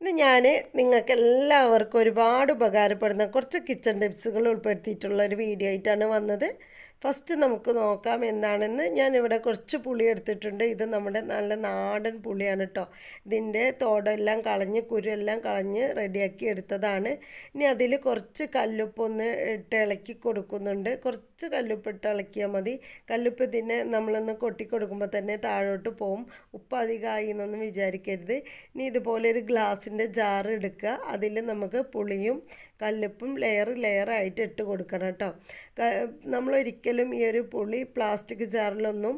ഇന്ന് ഞാൻ നിങ്ങൾക്ക് എല്ലാവർക്കും ഒരുപാട് ഉപകാരപ്പെടുന്ന കുറച്ച് കിച്ചൺ ടിപ്സുകൾ ഉൾപ്പെടുത്തിയിട്ടുള്ള ഒരു വീഡിയോ ആയിട്ടാണ് വന്നത്. ഫസ്റ്റ് നമുക്ക് നോക്കാം എന്താണെന്ന്. ഞാനിവിടെ കുറച്ച് പുളി എടുത്തിട്ടുണ്ട്. ഇത് നമ്മുടെ നല്ല നാടൻ പുളിയാണ് കേട്ടോ ഇതിന്റെ തോടെല്ലാം കളഞ്ഞ് കുരുവെല്ലാം കളഞ്ഞ് റെഡിയാക്കി എടുത്തതാണ്. ഇനി അതിൽ കുറച്ച് കല്ലുപ്പൊന്ന് ഇട്ട് ഇളക്കി കൊടുക്കുന്നുണ്ട്. കുറച്ച് കല്ലുപ്പ് ഇട്ട് ഇളക്കിയാൽ മതി. കല്ലുപ്പ് ഇതിനെ നമ്മളൊന്ന് കൊട്ടി കൊടുക്കുമ്പോൾ തന്നെ താഴോട്ട് പോവും. ഉപ്പ് അധികമായി എന്നൊന്നും വിചാരിക്കരുത്. ഇനി ഇതുപോലെ ഒരു ഗ്ലാസിന്റെ ജാർ എടുക്കുക. അതിൽ നമുക്ക് പുളിയും കല്ലുപ്പും ലെയർ ലെയറായിട്ട് ഇട്ട് കൊടുക്കണം കേട്ടോ നമ്മൾ ഒരിക്കലും ഈ ഒരു പുളി പ്ലാസ്റ്റിക് ജാറിലൊന്നും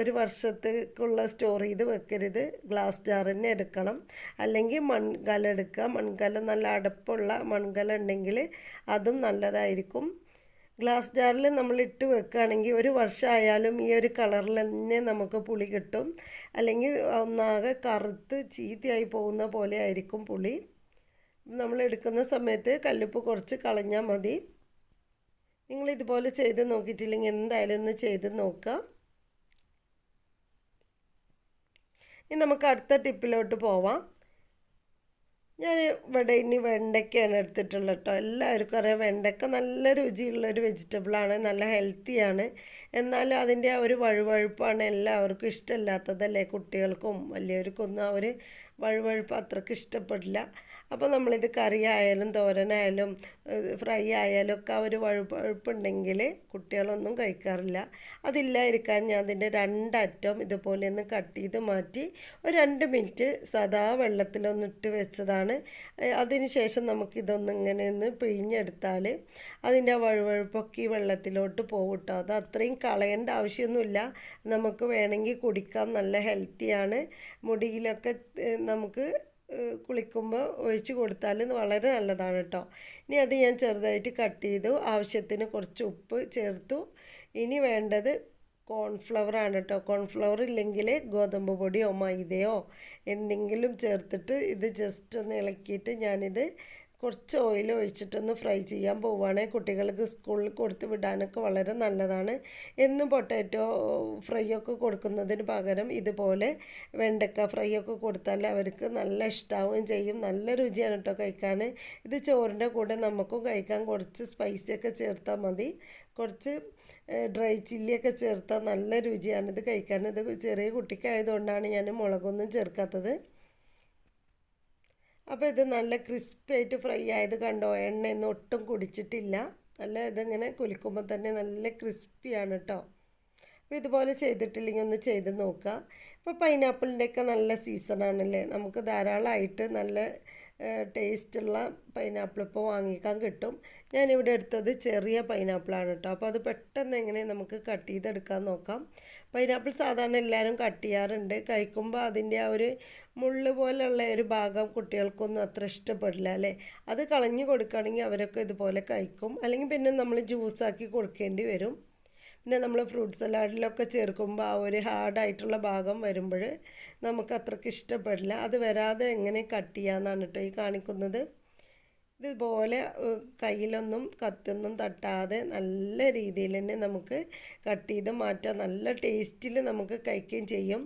ഒരു വർഷത്തേക്കുള്ള സ്റ്റോർ ചെയ്ത് വെക്കരുത്. ഗ്ലാസ് ജാർ തന്നെ എടുക്കണം. അല്ലെങ്കിൽ മൺകല എടുക്കുക. മൺകല നല്ല അടുപ്പുള്ള മൺകല ഉണ്ടെങ്കിൽ അതും നല്ലതായിരിക്കും. ഗ്ലാസ് ജാറിൽ നമ്മൾ ഇട്ട് വെക്കുകയാണെങ്കിൽ ഒരു വർഷമായാലും ഈ ഒരു കളറിൽ തന്നെ നമുക്ക് പുളി കിട്ടും. അല്ലെങ്കിൽ ഒന്നാകെ കറുത്ത് ചീത്തയായി പോകുന്ന പോലെ ആയിരിക്കും പുളി. നമ്മൾ എടുക്കുന്ന സമയത്ത് കല്ലുപ്പ് കുറച്ച് കളഞ്ഞാൽ മതി. നിങ്ങൾ ഇതുപോലെ ചെയ്ത് നോക്കിയിട്ടില്ലെങ്കിൽ എന്തായാലും ഒന്ന് ചെയ്ത് നോക്കുക ഇനി നമുക്ക് അടുത്ത ടിപ്പിലോട്ട് പോവാം. ഞാൻ ഇവിടെ ഇനി വെണ്ടയ്ക്കയാണ് എടുത്തിട്ടുള്ളത് കേട്ടോ. എല്ലാവർക്കും അറിയാം വെണ്ടയ്ക്ക നല്ല രുചിയുള്ളൊരു വെജിറ്റബിളാണ് നല്ല ഹെൽത്തിയാണ് എന്നാലും അതിന്റെ ആ ഒരു വഴുവഴുപ്പാണ് എല്ലാവർക്കും ഇഷ്ടമില്ലാത്തതല്ലേ കുട്ടികൾക്കും വലിയവർക്കൊന്നും ആ ഒരു വഴുവഴുപ്പ് അത്രയ്ക്ക് ഇഷ്ടപ്പെടില്ല. അപ്പോൾ നമ്മളിത് കറി ആയാലും തോരനായാലും ഫ്രൈ ആയാലും ഒക്കെ ഒരു വഴുവഴുപ്പുണ്ടെങ്കിൽ കുട്ടികളൊന്നും കഴിക്കാറില്ല. അതില്ലായിരിക്കാൻ ഞാൻ അതിന്റെ രണ്ടറ്റം ഇതുപോലെ ഒന്ന് കട്ട് ചെയ്ത് മാറ്റി ഒരു രണ്ട് മിനിറ്റ് സദാ വെള്ളത്തിലൊന്നിട്ട് വെച്ചതാണ്. അതിന് ശേഷം നമുക്കിതൊന്ന് ഇങ്ങനെ ഒന്ന് പിഴിഞ്ഞെടുത്താൽ അതിന്റെ വഴുവഴുപ്പൊക്കെ ഈ വെള്ളത്തിലോട്ട് പോകും കേട്ടോ അത് അത്രയും കളയേണ്ട ആവശ്യമൊന്നുമില്ല. നമുക്ക് വേണമെങ്കിൽ കുടിക്കാം. നല്ല ഹെൽത്തിയാണ്. മുടിയിലൊക്കെ നമുക്ക് കുളിക്കുമ്പോൾ ഒഴിച്ച് കൊടുത്താൽ വളരെ നല്ലതാണ് കേട്ടോ ഇനി അത് ഞാൻ ചെറുതായിട്ട് കട്ട് ചെയ്തു. ആവശ്യത്തിന് കുറച്ച് ഉപ്പ് ചേർത്തു. ഇനി വേണ്ടത് കോൺഫ്ലവർ ആണ് കേട്ടോ കോൺഫ്ലവർ ഇല്ലെങ്കിൽ ഗോതമ്പ് പൊടിയോ മൈദയോ എന്തെങ്കിലും ചേർത്തിട്ട് ഇത് ജസ്റ്റ് ഒന്ന് ഇളക്കിയിട്ട് ഞാനിത് കുറച്ച് ഓയിൽ ഒഴിച്ചിട്ടൊന്ന് ഫ്രൈ ചെയ്യാൻ പോവുകയാണ് കുട്ടികൾക്ക് സ്കൂളിൽ കൊടുത്ത് വിടാനൊക്കെ വളരെ നല്ലതാണ്. എന്നും പൊട്ടാറ്റോ ഫ്രൈ ഒക്കെ കൊടുക്കുന്നതിന് പകരം ഇതുപോലെ വെണ്ടക്ക ഫ്രൈ ഒക്കെ കൊടുത്താൽ അവർക്ക് നല്ല ഇഷ്ടാവുകയും ചെയ്യും. നല്ല രുചിയാണ് കേട്ടോ കഴിക്കാൻ. ഇത് ചോറിന്റെ കൂടെ നമുക്കും കഴിക്കാൻ കുറച്ച് സ്പൈസിയൊക്കെ ചേർത്താൽ മതി. കുറച്ച് ഡ്രൈ ചില്ലിയൊക്കെ ചേർത്താൽ നല്ല രുചിയാണ് ഇത് കഴിക്കാൻ. ഇത് ചെറിയ കുട്ടിക്കായതുകൊണ്ടാണ് ഞാൻ മുളകൊന്നും ചേർക്കാത്തത്. അപ്പോൾ ഇത് നല്ല ക്രിസ്പി ആയിട്ട് ഫ്രൈ ആയത് കണ്ടോ? എണ്ണയൊന്നും ഒട്ടും കുടിച്ചിട്ടില്ല. നല്ല ഇതിങ്ങനെ കുലിക്കുമ്പോൾ തന്നെ നല്ല ക്രിസ്പിയാണ് കേട്ടോ അപ്പോൾ ഇതുപോലെ ചെയ്തിട്ടില്ലെങ്കിൽ ഒന്ന് ചെയ്ത് നോക്കുക ഇപ്പോൾ പൈനാപ്പിളിന്റെയൊക്കെ നല്ല സീസണാണല്ലേ നമുക്ക് ധാരാളമായിട്ട് നല്ല ടേസ്റ്റുള്ള പൈനാപ്പിൾ ഇപ്പോൾ വാങ്ങിക്കാൻ കിട്ടും. ഞാനിവിടെ എടുത്തത് ചെറിയ പൈനാപ്പിളാണ് കേട്ടോ. അപ്പോൾ അത് പെട്ടെന്ന് എങ്ങനെ നമുക്ക് കട്ട് ചെയ്തെടുക്കാൻ നോക്കാം. പൈനാപ്പിൾ സാധാരണ എല്ലാവരും കട്ട് ചെയ്യാറുണ്ട്. കഴിക്കുമ്പോൾ അതിന്റെ ആ ഒരു മുള്ള് പോലെയുള്ള ഒരു ഭാഗം കുട്ടികൾക്കൊന്നും അത്ര ഇഷ്ടപ്പെടില്ല അല്ലേ? അത് കളഞ്ഞു കൊടുക്കുകയാണെങ്കിൽ അവരൊക്കെ ഇതുപോലെ കഴിക്കും. അല്ലെങ്കിൽ പിന്നെ നമ്മൾ ജ്യൂസാക്കി കൊടുക്കേണ്ടി വരും. പിന്നെ നമ്മൾ ഫ്രൂട്ട് സലാഡിലൊക്കെ ചേർക്കുമ്പോൾ ആ ഒരു ഹാർഡായിട്ടുള്ള ഭാഗം വരുമ്പോൾ നമുക്ക് അത്രയ്ക്ക് ഇഷ്ടപ്പെടില്ല. അത് വരാതെ എങ്ങനെ കട്ട് ചെയ്യാമെന്നാണ് കേട്ടോ ഈ കാണിക്കുന്നത്. ഇതുപോലെ കയ്യിലൊന്നും കത്തൊന്നും തട്ടാതെ നല്ല രീതിയിൽ തന്നെ നമുക്ക് കട്ട് ചെയ്ത് മാറ്റാം. നല്ല ടേസ്റ്റിൽ നമുക്ക് കഴിക്കുകയും ചെയ്യും.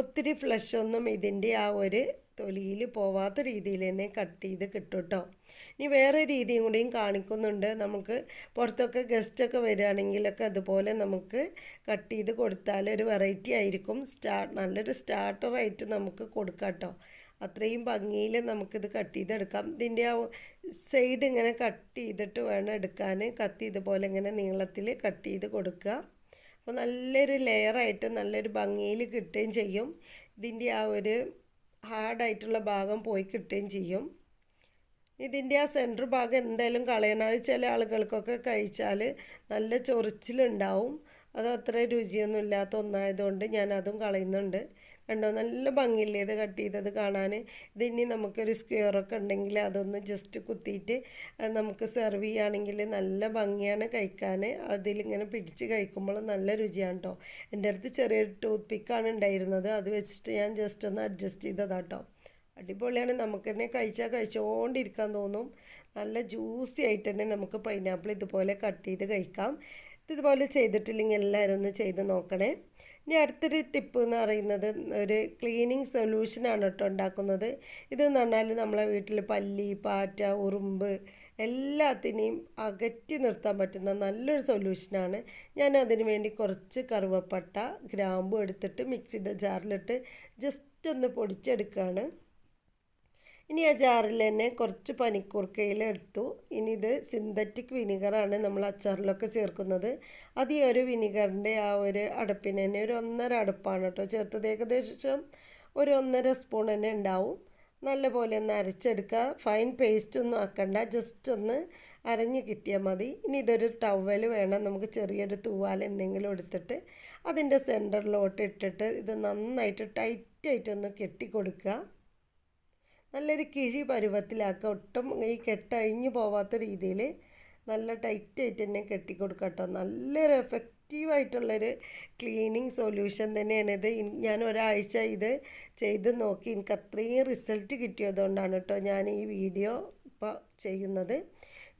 ഒത്തിരി ഫ്ലഷൊന്നും ഇതിന്റെ ആ ഒരു തൊലിയിൽ പോവാത്ത രീതിയിൽ തന്നെ കട്ട് ചെയ്ത് കിട്ടും കേട്ടോ ഇനി വേറെ രീതിയും കൂടിയും കാണിക്കുന്നുണ്ട്. നമുക്ക് പുറത്തൊക്കെ ഗസ്റ്റൊക്കെ വരികയാണെങ്കിലൊക്കെ അതുപോലെ നമുക്ക് കട്ട് ചെയ്ത് കൊടുത്താൽ ഒരു വെറൈറ്റി ആയിരിക്കും. സ്റ്റാ നല്ലൊരു സ്റ്റാർട്ടറായിട്ട് നമുക്ക് കൊടുക്കാം കേട്ടോ. അത്രയും ഭംഗിയിൽ നമുക്കിത് കട്ട് ചെയ്തെടുക്കാം. ഇതിന്റെ ആ സൈഡ് ഇങ്ങനെ കട്ട് ചെയ്തിട്ട് വേണം എടുക്കാൻ. കത്തി ഇതുപോലെ ഇങ്ങനെ നീളത്തിൽ കട്ട് ചെയ്ത് കൊടുക്കുക. അപ്പോൾ നല്ലൊരു ലെയറായിട്ട് നല്ലൊരു ഭംഗിയിൽ കിട്ടുകയും ചെയ്യും. ഇതിന്റെ ആ ഒരു ഹാർഡായിട്ടുള്ള ഭാഗം പോയി കിട്ടുകയും ചെയ്യും. ഇതിന്റെ ആ സെന്റർ ഭാഗം എന്തായാലും കളയണം. അത് ചില ആളുകൾക്കൊക്കെ കഴിച്ചാൽ നല്ല ചൊറിച്ചിലുണ്ടാവും. അത് അത്ര രുചിയൊന്നും ഇല്ലാത്ത ഒന്നായതുകൊണ്ട് ഞാൻ അതും കളയുന്നുണ്ട്. കണ്ടോ? നല്ല ഭംഗിയില്ലേ ഇത് കട്ട് ചെയ്തത് കാണാൻ? ഇതിനി നമുക്കൊരു സ്ക്വയറൊക്കെ ഉണ്ടെങ്കിൽ അതൊന്ന് ജസ്റ്റ് കുത്തിയിട്ട് നമുക്ക് സെർവ് ചെയ്യുകയാണെങ്കിൽ നല്ല ഭംഗിയാണ് കഴിക്കാൻ. അതിലിങ്ങനെ പിടിച്ച് കഴിക്കുമ്പോൾ നല്ല രുചിയാണ് കേട്ടോ എന്റെ അടുത്ത് ചെറിയൊരു ടൂത്ത് പിക്കാണ് ഉണ്ടായിരുന്നത്. അത് വെച്ചിട്ട് ഞാൻ ജസ്റ്റ് ഒന്ന് അഡ്ജസ്റ്റ് ചെയ്തതാട്ടോ അടിപൊളിയാണ്. നമുക്ക് തന്നെ കഴിച്ചാൽ കഴിച്ചുകൊണ്ടിരിക്കാൻ തോന്നും. നല്ല ജ്യൂസി ആയിട്ട് തന്നെ നമുക്ക് പൈനാപ്പിൾ ഇതുപോലെ കട്ട് ചെയ്ത് കഴിക്കാം. ഇതുപോലെ ചെയ്തിട്ടില്ലെങ്കിൽ എല്ലാവരും ഒന്ന് ചെയ്ത് നോക്കണേ. ഇനി അടുത്തൊരു ടിപ്പ് എന്ന് പറയുന്നത് ഒരു ക്ലീനിങ് സൊല്യൂഷനാണ് കേട്ടോ ഉണ്ടാക്കുന്നത്. ഇതെന്ന് പറഞ്ഞാൽ നമ്മളെ വീട്ടിൽ പല്ലി പാറ്റ ഉറുമ്പ് എല്ലാത്തിനെയും അകറ്റി നിർത്താൻ പറ്റുന്ന നല്ലൊരു സൊല്യൂഷനാണ് ഞാൻ അതിന് വേണ്ടി കുറച്ച് കറുവപ്പട്ട ഗ്രാമ്പു എടുത്തിട്ട് മിക്സിയുടെ ജാറിലിട്ട് ജസ്റ്റ് ഒന്ന് പൊടിച്ചെടുക്കുകയാണ്. ഇനി ആ ജാറിൽ തന്നെ കുറച്ച് പനിക്കൂർക്കയിൽ എടുത്തു. ഇനി ഇത് സിന്തറ്റിക് വിനിഗറാണ് നമ്മൾ അച്ചാറിലൊക്കെ ചേർക്കുന്നത്. അത് ഈ ഒരു വിനിഗറിന്റെ ആ ഒരു അടുപ്പിന് തന്നെ ഒരു ഒന്നര അടുപ്പാണ് കേട്ടോ ചേർത്തത്. ഏകദേശം ഒരു ഒന്നര സ്പൂൺ തന്നെ ഉണ്ടാവും. നല്ലപോലെ ഒന്ന് അരച്ചെടുക്കുക. ഫൈൻ പേസ്റ്റ് ഒന്നും ആക്കണ്ട. ജസ്റ്റ് ഒന്ന് അരഞ്ഞ് കിട്ടിയാൽ മതി. ഇനി ഇതൊരു ടവൽ വേണം. നമുക്ക് ചെറിയൊരു തൂവാൽ എന്തെങ്കിലും എടുത്തിട്ട് അതിന്റെ സെന്ററിലോട്ട് ഇട്ടിട്ട് ഇത് നന്നായിട്ട് ടൈറ്റായിട്ടൊന്ന് കെട്ടി കൊടുക്കുക നല്ലൊരു കിഴി പരുവത്തിലാക്കുക. ഒട്ടും ഈ കെട്ടഴിഞ്ഞു പോവാത്ത രീതിയിൽ നല്ല ടൈറ്റായിട്ട് തന്നെ കെട്ടിക്കൊടുക്കുക കേട്ടോ. നല്ലൊരു എഫക്റ്റീവായിട്ടുള്ളൊരു ക്ലീനിങ് സൊല്യൂഷൻ തന്നെയാണിത് ഞാൻ ഒരാഴ്ച ഇത് ചെയ്ത് നോക്കി. എനിക്ക് അത്രയും റിസൾട്ട് കിട്ടിയതുകൊണ്ടാണ് കേട്ടോ ഞാൻ ഈ വീഡിയോ ഇപ്പോൾ ചെയ്യുന്നത്.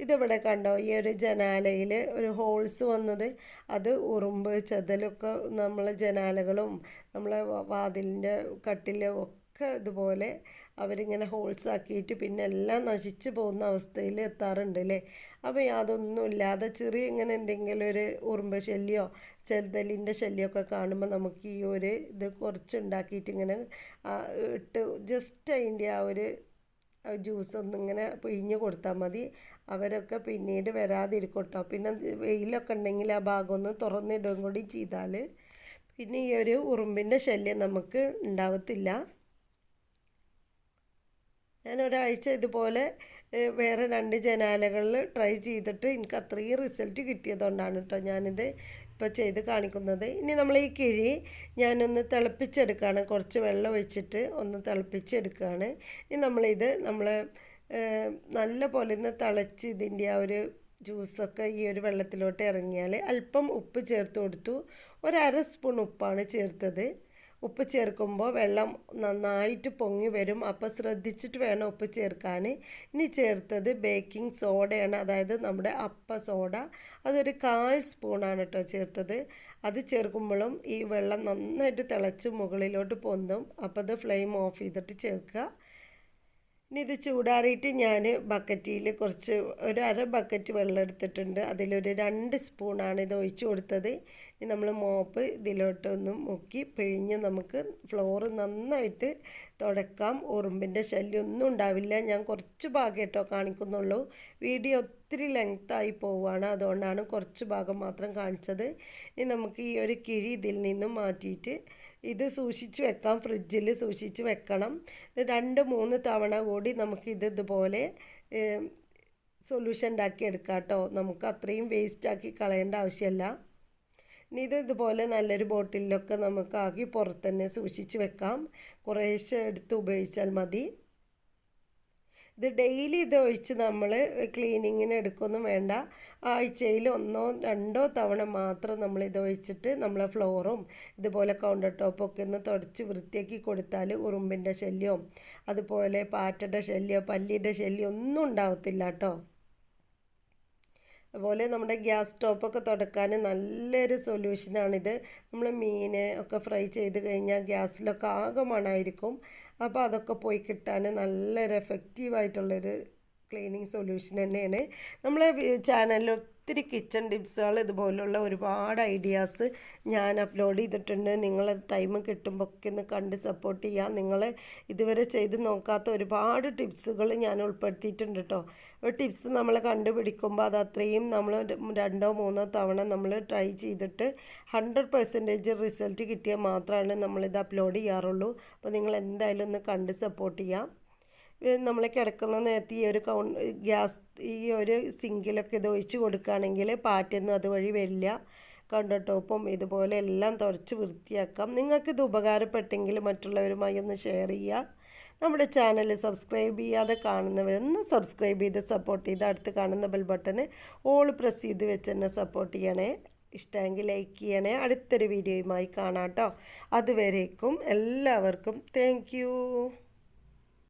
ഇതിവിടെ കണ്ടോ? ഈ ഒരു ജനാലയിൽ ഒരു ഹോൾസ് വന്നത്. അത് ഉറുമ്പ് ചെതലൊക്കെ നമ്മളെ ജനാലകളും നമ്മളെ വാതിലിന്റെ കട്ടിലും ഒക്കെ ഇതുപോലെ അവരിങ്ങനെ ഹോൾസ് ആക്കിയിട്ട് പിന്നെ എല്ലാം നശിച്ചു പോകുന്ന അവസ്ഥയിൽ എത്താറുണ്ട് അല്ലേ അപ്പോൾ യാതൊന്നും ഇല്ലാതെ ചെറിയ ഇങ്ങനെ എന്തെങ്കിലും ഒരു ഉറുമ്പ് ശല്യമോ ചെറുതലിന്റെ ശല്യമൊക്കെ കാണുമ്പോൾ നമുക്ക് ഈ ഒരു ഇത് കുറച്ച് ഉണ്ടാക്കിയിട്ട് ഇങ്ങനെ ഇട്ട് ജസ്റ്റ് അതിന്റെ ആ ഒരു ജ്യൂസ് ഒന്നിങ്ങനെ പിഴിഞ്ഞ് കൊടുത്താൽ മതി. അവരൊക്കെ പിന്നീട് വരാതിരിക്കട്ടോ. കേട്ടോ പിന്നെ വെയിലൊക്കെ ഉണ്ടെങ്കിൽ ആ ഭാഗം ഒന്ന് തുറന്നിടുകയും കൂടി ചെയ്താൽ പിന്നെ ഈ ഒരു ഉറുമ്പിന്റെ ശല്യം നമുക്ക് ഉണ്ടാവത്തില്ല. ഞാൻ ഒരാഴ്ച ഇതുപോലെ വേറെ രണ്ട് ജനാലകളിൽ ട്രൈ ചെയ്തിട്ട് എനിക്ക് അത്രയും റിസൾട്ട് കിട്ടിയതുകൊണ്ടാണ് കേട്ടോ ഞാനിത് ഇപ്പോൾ ചെയ്ത് കാണിക്കുന്നത്. ഇനി നമ്മൾ ഈ കിഴി ഞാനൊന്ന് തിളപ്പിച്ചെടുക്കുകയാണ്. കുറച്ച് വെള്ളം ഒഴിച്ചിട്ട് ഒന്ന് തിളപ്പിച്ചെടുക്കുകയാണ്. ഇനി നമ്മളിത് നമ്മൾ നല്ല പോലെ ഒന്ന് തിളച്ച് ഇതിന്റെ ആ ഒരു ജ്യൂസൊക്കെ ഈ ഒരു വെള്ളത്തിലോട്ട് ഇറങ്ങിയാൽ അല്പം ഉപ്പ് ചേർത്ത് കൊടുത്തു. ഒരു അര സ്പൂൺ ഉപ്പാണ് ചേർത്തത്. ഉപ്പ് ചേർക്കുമ്പോൾ വെള്ളം നന്നായിട്ട് പൊങ്ങി വരും. അപ്പോൾ ശ്രദ്ധിച്ചിട്ട് വേണം ഉപ്പ് ചേർക്കാൻ. ഇനി ചേർത്തത് ബേക്കിംഗ് സോഡയാണ്. അതായത് നമ്മുടെ അപ്പ സോഡ. അതൊരു കാൽ സ്പൂണാണ് കേട്ടോ ചേർത്തത്. അത് ചേർക്കുമ്പോഴും ഈ വെള്ളം നന്നായിട്ട് തിളച്ച് മുകളിലോട്ട് പൊന്തും. അപ്പോൾ അത് ഫ്ലെയിം ഓഫ് ചെയ്തിട്ട് ചേർക്കുക. ഇനി ഇത് ചൂടാറിയിട്ട് ഞാൻ ബക്കറ്റിൽ കുറച്ച് ഒരു അര ബക്കറ്റ് വെള്ളം എടുത്തിട്ടുണ്ട്. അതിലൊരു രണ്ട് സ്പൂണാണ് ഇത് ഒഴിച്ച് കൊടുത്തത്. ഇനി നമ്മൾ മോപ്പ് ഇതിലോട്ടൊന്ന് മുക്കി പിഴിഞ്ഞ് നമുക്ക് ഫ്ലോറ് നന്നായിട്ട് തുടക്കാം. ഉറുമ്പിന്റെ ശല്യം ഒന്നും ഉണ്ടാവില്ല. ഞാൻ കുറച്ച് ഭാഗം കേട്ടോ കാണിക്കുന്നുള്ളൂ. വീഡിയോ ഒത്തിരി ലെങ്ത്തായി പോവുകയാണ് അതുകൊണ്ടാണ് കുറച്ച് ഭാഗം മാത്രം കാണിച്ചത്. ഇനി നമുക്ക് ഈ ഒരു കിഴി ഇതിൽ നിന്നും മാറ്റിയിട്ട് ഇത് സൂക്ഷിച്ച് വെക്കാം ഫ്രിഡ്ജിൽ സൂക്ഷിച്ച് വെക്കണം. രണ്ട് മൂന്ന് തവണ കൂടി നമുക്കിത് ഇതുപോലെ സൊല്യൂഷൻ ഉണ്ടാക്കി എടുക്കാം കേട്ടോ. നമുക്ക് അത്രയും വേസ്റ്റാക്കി കളയേണ്ട ആവശ്യമില്ല. ഇനി ഇത് ഇതുപോലെ നല്ലൊരു ബോട്ടിലൊക്കെ നമുക്ക് ആക്കി പുറത്ത് സൂക്ഷിച്ച് വെക്കാം. കുറേശ്ശെ എടുത്ത് ഉപയോഗിച്ചാൽ മതി. ഇത് ഡെയിലി ഇത് ഒഴിച്ച് നമ്മൾ ക്ലീനിങ്ങിന് എടുക്കൊന്നും വേണ്ട. ആഴ്ചയിൽ ഒന്നോ രണ്ടോ തവണ മാത്രം നമ്മൾ ഇത് ഒഴിച്ചിട്ട് നമ്മളെ ഫ്ലോറും ഇതുപോലെ കൗണ്ടർ ടോപ്പൊക്കെ ഒന്ന് തുടച്ച് വൃത്തിയാക്കി കൊടുത്താൽ ഉറുമ്പിന്റെ ശല്യവും അതുപോലെ പാറ്റയുടെ ശല്യം പല്ലിയുടെ ശല്യം ഒന്നും ഉണ്ടാവത്തില്ല കേട്ടോ. അതുപോലെ നമ്മുടെ ഗ്യാസ് സ്റ്റോപ്പൊക്കെ തുടക്കാൻ നല്ലൊരു സൊല്യൂഷനാണിത് നമ്മൾ മീൻ ഒക്കെ ഫ്രൈ ചെയ്ത് കഴിഞ്ഞാൽ ഗ്യാസിലൊക്കെ ആകെ മണമായിരിക്കും അപ്പോൾ അതൊക്കെ പോയി കിട്ടാൻ നല്ലൊരു എഫക്റ്റീവായിട്ടുള്ളൊരു ക്ലീനിങ് സൊല്യൂഷൻ തന്നെയാണ്. നമ്മളെ ചാനലിൽ ഒത്തിരി കിച്ചൺ ടിപ്സുകൾ ഇതുപോലുള്ള ഒരുപാട് ഐഡിയാസ് ഞാൻ അപ്ലോഡ് ചെയ്തിട്ടുണ്ട്. നിങ്ങൾ ടൈം കിട്ടുമ്പോൾ ഒക്കെ ഒന്ന് കണ്ട് സപ്പോർട്ട് ചെയ്യുക നിങ്ങൾ ഇതുവരെ ചെയ്ത് നോക്കാത്ത ഒരുപാട് ടിപ്സുകൾ ഞാൻ ഉൾപ്പെടുത്തിയിട്ടുണ്ട് കേട്ടോ ഒരു ടിപ്സ് നമ്മൾ കണ്ടുപിടിക്കുമ്പോൾ അത് അത്രയും നമ്മൾ രണ്ടോ മൂന്നോ തവണ നമ്മൾ ട്രൈ ചെയ്തിട്ട് ഹൺഡ്രഡ് പെർസെന്റേജ് റിസൾട്ട് കിട്ടിയാൽ മാത്രമാണ് നമ്മളിത് അപ്ലോഡ് ചെയ്യാറുള്ളൂ. അപ്പോൾ നിങ്ങൾ എന്തായാലും ഒന്ന് കണ്ട് സപ്പോർട്ട് ചെയ്യാം. നമ്മൾ കിടക്കുന്ന നേരത്ത് ഈ ഒരു കൗണ്ട് ഗ്യാസ് ഈ ഒരു സിങ്കിലൊക്കെ ഇത് ഒഴിച്ച് കൊടുക്കുകയാണെങ്കിൽ പാറ്റൊന്നും അതുവഴി വരില്ല. കൗണ്ടർ ടോപ്പും ഇതുപോലെ എല്ലാം തുടച്ച് വൃത്തിയാക്കാം. നിങ്ങൾക്കിത് ഉപകാരപ്പെട്ടെങ്കിൽ മറ്റുള്ളവരുമായി ഒന്ന് ഷെയർ ചെയ്യുക. നമ്മുടെ ചാനൽ സബ്സ്ക്രൈബ് ചെയ്യാതെ കാണുന്നവരൊന്ന് സബ്സ്ക്രൈബ് ചെയ്ത് സപ്പോർട്ട് ചെയ്ത് അടുത്ത് കാണുന്ന ബെൽ ബട്ടൺ ഓൾ പ്രസ് ചെയ്ത് വെച്ച് തന്നെ സപ്പോർട്ട് ചെയ്യണേ. ഇഷ്ടമെങ്കിൽ ലൈക്ക് ചെയ്യണേ. അടുത്തൊരു വീഡിയോയുമായി കാണാം കേട്ടോ. അതുവരേക്കും എല്ലാവർക്കും താങ്ക്